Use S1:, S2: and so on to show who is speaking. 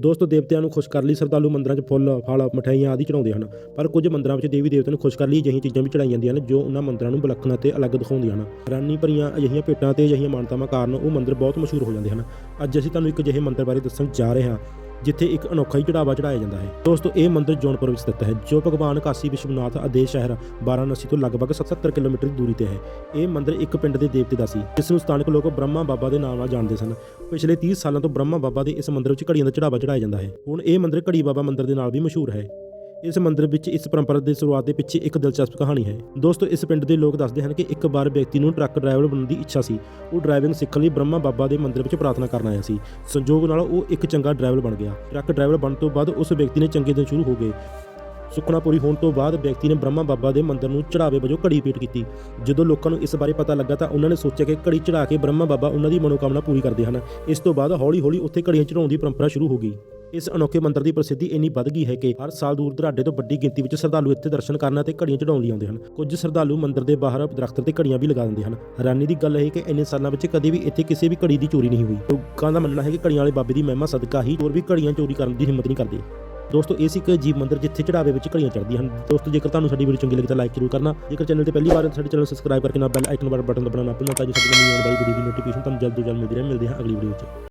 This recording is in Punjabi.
S1: ਦੋਸਤੋ ਦੇਵਤਿਆਂ ਨੂੰ ਖੁਸ਼ ਕਰਨ ਲਈ, ਸ਼ਰਧਾਲੂ ਮੰਦਰਾਂ 'ਚ ਫੁੱਲ, ਫਲ, ਮਠਿਆਈਆਂ ਆਦਿ ਚੜਾਉਂਦੇ ਹਨ। ਪਰ ਕੁਝ ਮੰਦਰਾਂ ਵਿੱਚ ਦੇਵੀ ਦੇਵਤਿਆਂ ਨੂੰ ਖੁਸ਼ ਕਰਨ ਲਈ ਅਜਿਹੀਆਂ ਚੀਜ਼ਾਂ ਵੀ ਚੜਾਈਆਂ ਜਾਂਦੀਆਂ ਹਨ, ਜੋ ਉਹਨਾਂ ਮੰਦਰਾਂ ਨੂੰ ਵਿਲੱਖਣ ਅਤੇ ਅਲੱਗ ਦਿਖਾਉਂਦੀਆਂ ਹਨ। ਰਾਨੀ ਭਰੀਆਂ ਅਜਿਹੀਆਂ ਭੇਟਾਂ ਤੇ ਅਜਿਹੀਆਂ ਮਾਨਤਾਵਾਂ ਕਾਰਨ ਉਹ ਮੰਦਰ ਬਹੁਤ ਮਸ਼ਹੂਰ ਹੋ ਜਾਂਦੇ ਹਨ। ਅੱਜ ਅਸੀਂ ਤੁਹਾਨੂੰ ਇੱਕ ਅਜਿਹੇ ਮੰਦਰ ਬਾਰੇ ਦੱਸਣ ਜਾ ਰਹੇ ਹਾਂ। ਜਿੱਥੇ ਇੱਕ ਅਨੋਖਾ ਹੀ ਚੜਾਵਾ ਚੜਾਇਆ ਜਾਂਦਾ ਹੈ। ਦੋਸਤੋ, ਇਹ ਮੰਦਿਰ ਜੌਨਪੁਰ ਵਿੱਚ ਸਥਿਤ ਹੈ, ਜੋ ਭਗਵਾਨ ਕਾਸ਼ੀ ਵਿਸ਼ਵਨਾਥ ਆਦੇਸ਼ ਸ਼ਹਿਰ ਵਾਰਾਣਸੀ ਤੋਂ ਲਗਭਗ 77 ਕਿਲੋਮੀਟਰ ਦੀ ਦੂਰੀ ਤੇ ਹੈ। ਇਹ ਮੰਦਿਰ ਇੱਕ ਪਿੰਡ ਦੇ ਦੇਵਤੇ ਦਾ ਸੀ, ਜਿਸ ਨੂੰ ਸਥਾਨਕ ਲੋਕ ਬ੍ਰਹਮਾ ਬਾਬਾ ਦੇ ਨਾਮ ਨਾਲ ਜਾਣਦੇ ਸਨ। ਪਿਛਲੇ 30 ਸਾਲਾਂ ਤੋਂ ਬ੍ਰਹਮਾ ਬਾਬਾ ਦੇ ਇਸ ਮੰਦਿਰ ਵਿੱਚ ਘੜੀਆਂ ਦਾ ਚੜਾਵਾ ਚੜਾਇਆ ਜਾਂਦਾ ਹੈ। ਹੁਣ ਇਹ ਮੰਦਿਰ ਘੜੀ ਬਾਬਾ ਮੰਦਿਰ ਦੇ ਨਾਲ ਵੀ ਮਸ਼ਹੂਰ ਹੈ। ਇਸ ਮੰਦਿਰ ਵਿੱਚ ਇਸ ਪਰੰਪਰਾ ਦੀ ਸ਼ੁਰੂਆਤ ਦੇ ਪਿੱਛੇ ਇੱਕ ਦਿਲਚਸਪ ਕਹਾਣੀ ਹੈ। ਦੋਸਤੋ, ਇਸ ਪਿੰਡ ਦੇ ਲੋਕ ਦੱਸਦੇ ਹਨ ਕਿ ਇੱਕ ਵਾਰ ਵਿਅਕਤੀ ਨੂੰ ਟਰੱਕ ਡਰਾਈਵਰ ਬਣਨ ਦੀ ਇੱਛਾ ਸੀ। ਉਹ ਡਰਾਈਵਿੰਗ ਸਿੱਖਣ ਲਈ ਬ੍ਰਹਮਾ ਬਾਬਾ ਦੇ ਮੰਦਿਰ ਵਿੱਚ ਪ੍ਰਾਰਥਨਾ ਕਰਨ ਆਇਆ ਸੀ। ਸੰਜੋਗ ਨਾਲ ਉਹ ਇੱਕ ਚੰਗਾ ਡਰਾਈਵਰ ਬਣ ਗਿਆ। ਟਰੱਕ ਡਰਾਈਵਰ ਬਣਨ ਤੋਂ ਬਾਅਦ ਉਸ ਵਿਅਕਤੀ ਨੇ ਚੰਗੇ ਦਿਨ ਸ਼ੁਰੂ ਹੋ ਗਏ। ਸੁਖਨਾ ਪੂਰੀ ਹੋਣ ਤੋਂ ਬਾਅਦ ਵਿਅਕਤੀ ਨੇ ਬ੍ਰਹਮਾ ਬਾਬਾ ਦੇ ਮੰਦਿਰ ਨੂੰ ਚੜਾਵੇ ਵਜੋਂ ਘੜੀ ਭੇਟ ਕੀਤੀ। ਜਦੋਂ ਲੋਕਾਂ ਨੂੰ ਇਸ ਬਾਰੇ ਪਤਾ ਲੱਗਾ ਤਾਂ ਉਹਨਾਂ ਨੇ ਸੋਚਿਆ ਕਿ ਘੜੀ ਚੜਾ ਕੇ ਬ੍ਰਹਮਾ ਬਾਬਾ ਉਹਨਾਂ ਦੀ ਮਨੋਕਾਮਨਾ ਪੂਰੀ ਕਰਦੇ ਹਨ। ਇਸ ਤੋਂ ਬਾਅਦ ਹੌਲੀ-ਹੌਲੀ ਉੱਥੇ ਘੜੀਆਂ ਚੜਾਉਣ ਦੀ ਪਰੰਪਰਾ ਸ਼ੁਰੂ ਹੋ ਗਈ। ਇਸ ਅਨੋਖੇ ਮੰਦਿਰ ਦੀ ਪ੍ਰਸਿੱਧੀ ਇੰਨੀ ਵੱਧ ਗਈ ਹੈ ਕਿ ਹਰ ਸਾਲ ਦੂਰ ਦਰਾਡੇ ਤੋਂ ਵੱਡੀ ਗਿਣਤੀ ਵਿੱਚ ਸ਼ਰਧਾਲੂ ਇੱਥੇ ਦਰਸ਼ਨ ਕਰਨ ਅਤੇ ਘੜੀਆਂ ਚੜਾਉਣ ਲਈ ਆਉਂਦੇ ਹਨ। ਕੁਝ ਸ਼ਰਧਾਲੂ ਮੰਦਿਰ ਦੇ ਬਾਹਰ ਦਰਖਤ ਤੇ ਘੜੀਆਂ ਵੀ ਲਗਾ ਦਿੰਦੇ ਹਨ। ਹੈਰਾਨੀ ਦੀ ਗੱਲ ਇਹ ਹੈ ਕਿ ਇੰਨੇ ਸਾਲਾਂ ਵਿੱਚ ਕਦੇ ਵੀ ਇੱਥੇ ਕਿਸੇ ਵੀ ਘੜੀ ਦੀ ਚੋਰੀ ਨਹੀਂ ਹੋਈ। ਲੋਕਾਂ ਦਾ ਮੰਨਣਾ ਹੈ ਕਿ ਘੜੀਆਂ ਵਾਲੇ ਬਾਬੇ ਦੀ ਮਹਿਮਾ ਸਦਕਾ ਹੀ ਹੋਰ ਵੀ ਘੜੀਆਂ ਚੋਰੀ ਕਰਨ ਦੀ ਹਿੰਮਤ ਨਹੀਂ ਕਰਦੇ। ਦੋਸਤੋ ਇਹ ਸੀ ਇੱਕ ਅਜੀਬ ਮੰਦਿਰ ਜਿੱਥੇ ਚੜਾਵੇ ਵਿੱਚ ਘੜੀਆਂ ਚੜਦੀਆਂ ਹਨ। ਦੋਸਤੋ, ਜੇਕਰ ਤੁਹਾਨੂੰ ਸਾਡੀ ਵੀਡੀਓ ਚੰਗੀ ਲੱਗੀ ਤਾਂ ਲਾਈਕ ਜ਼ਰੂਰ ਕਰਨਾ। ਜੇਕਰ ਚੈਨਲ ਤੇ ਪਹਿਲੀ ਵਾਰ ਸਾਡੇ ਚੈਨਲ ਸਬਸਕ੍ਰਾਈਬ ਕਰਕੇ ਨਾਲ ਬੈਲ ਆਈਕਨ ਵਾਲਾ ਬਟਨ ਦਬਾਉਣਾ ਨਾ ਭੁੱਲਣਾ ਤਾਂ ਜੋ ਸਾਡੀ ਨਵੀਂ ਆਉਣ ਵਾਲੀ ਵੀਡੀਓ ਦੀ ਨੋਟੀਫਿਕੇਸ਼ਨ ਤੁਹਾਨੂੰ ਜਲਦ ਤੋਂ ਜਲਦ ਮਿਲਦੀ ਰਹੇ। ਮਿਲਦੇ ਹਾਂ ਅਗਲੀ ਵੀਡੀਓ ਵਿੱਚ।